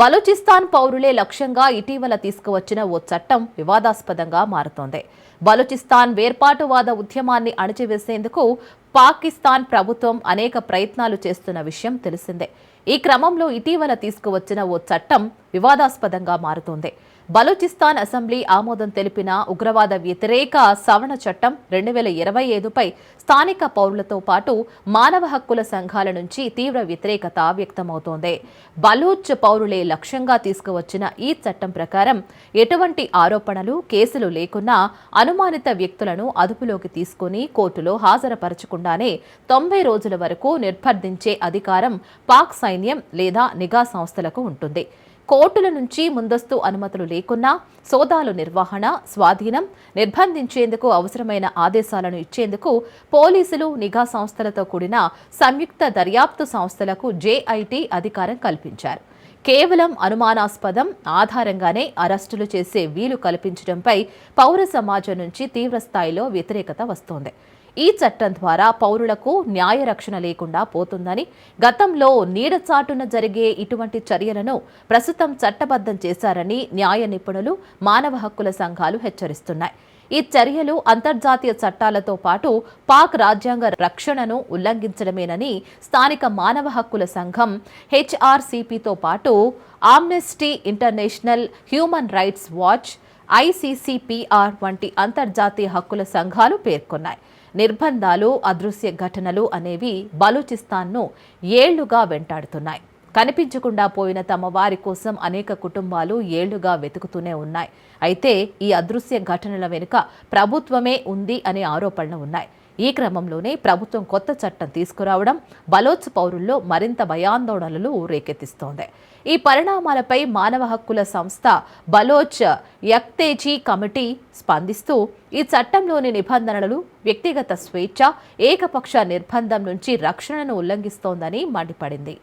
బలూచిస్తాన్ పౌరులే లక్ష్యంగా ఇటీవల తీసుకువచ్చిన ఓ చట్టం వివాదాస్పదంగా మారుతోంది. బలూచిస్తాన్ వేర్పాటువాద ఉద్యమాన్ని అణచివేసేందుకు పాకిస్తాన్ ప్రభుత్వం అనేక ప్రయత్నాలు చేస్తున్న విషయం తెలిసిందే. ఈ క్రమంలో ఇటీవల తీసుకువచ్చిన ఓ చట్టం వివాదాస్పదంగా మారుతోంది. బలూచిస్తాన్ అసెంబ్లీ ఆమోదం తెలిపిన ఉగ్రవాద వ్యతిరేక సవరణ చట్టం రెండు వేల ఇరవై ఐదుపై స్థానిక పౌరులతో పాటు మానవ హక్కుల సంఘాల నుంచి తీవ్ర వ్యతిరేకత వ్యక్తమవుతోంది. బలూచ్ పౌరులే లక్ష్యంగా తీసుకువచ్చిన ఈ చట్టం ప్రకారం ఎటువంటి ఆరోపణలు కేసులు లేకున్నా అనుమానిత వ్యక్తులను అదుపులోకి తీసుకుని కోర్టులో లేకుండానే తొంభై రోజుల వరకు నిర్బంధించే అధికారం పాక్ సైన్యం లేదా నిఘా సంస్థలకు ఉంటుంది. కోర్టుల నుంచి ముందస్తు అనుమతులు లేకున్నా సోదాలు నిర్వహణ స్వాధీనం నిర్బంధించేందుకు అవసరమైన ఆదేశాలను ఇచ్చేందుకు పోలీసులు నిఘా సంస్థలతో కూడిన సంయుక్త దర్యాప్తు సంస్థలకు జేఐటీ అధికారం కల్పించారు. కేవలం అనుమానాస్పదం ఆధారంగానే అరెస్టులు చేసే వీలు కల్పించడంపై పౌర సమాజం నుంచి తీవ్రస్థాయిలో వ్యతిరేకత వస్తోంది. ఈ చట్టం ద్వారా పౌరులకు న్యాయ రక్షణ లేకుండా పోతుందని గతంలో నీడచాటున జరిగే ఇటువంటి చర్యలను ప్రస్తుతం చట్టబద్ధం చేశారని న్యాయ నిపుణులు మానవ హక్కుల సంఘాలు హెచ్చరిస్తున్నాయి. ఈ చర్యలు అంతర్జాతీయ చట్టాలతో పాటు పాక్ రాజ్యాంగ రక్షణను ఉల్లంఘించడమేనని స్థానిక మానవ హక్కుల సంఘం హెచ్ఆర్సిపితో పాటు Amnesty International Human Rights Watch ICCPR వంటి అంతర్జాతీయ హక్కుల సంఘాలు పేర్కొన్నాయి. నిర్బంధాలు అదృశ్య ఘటనలు అనేవి బలూచిస్తాన్ను ఏళ్ళుగా వెంటాడుతున్నాయి. కనిపించకుండా పోయిన తమ వారి కోసం అనేక కుటుంబాలు ఏళ్ళుగా వెతుకుతూనే ఉన్నాయి. అయితే ఈ అదృశ్య ఘటనల వెనుక ప్రభుత్వమే ఉంది అనే ఆరోపణలు ఉన్నాయి. ఈ క్రమంలోనే ప్రభుత్వం కొత్త చట్టం తీసుకురావడం బలోచ్ పౌరుల్లో మరింత భయాందోళనలు రేకెత్తిస్తోంది ఈ పరిణామాలపై మానవ హక్కుల సంస్థ బలోచ్ యక్తేజీ కమిటీ స్పందిస్తూ ఈ చట్టంలోని నిబంధనలు వ్యక్తిగత స్వేచ్ఛ ఏకపక్ష నిర్బంధం నుంచి రక్షణను ఉల్లంఘిస్తోందని మండిపడింది.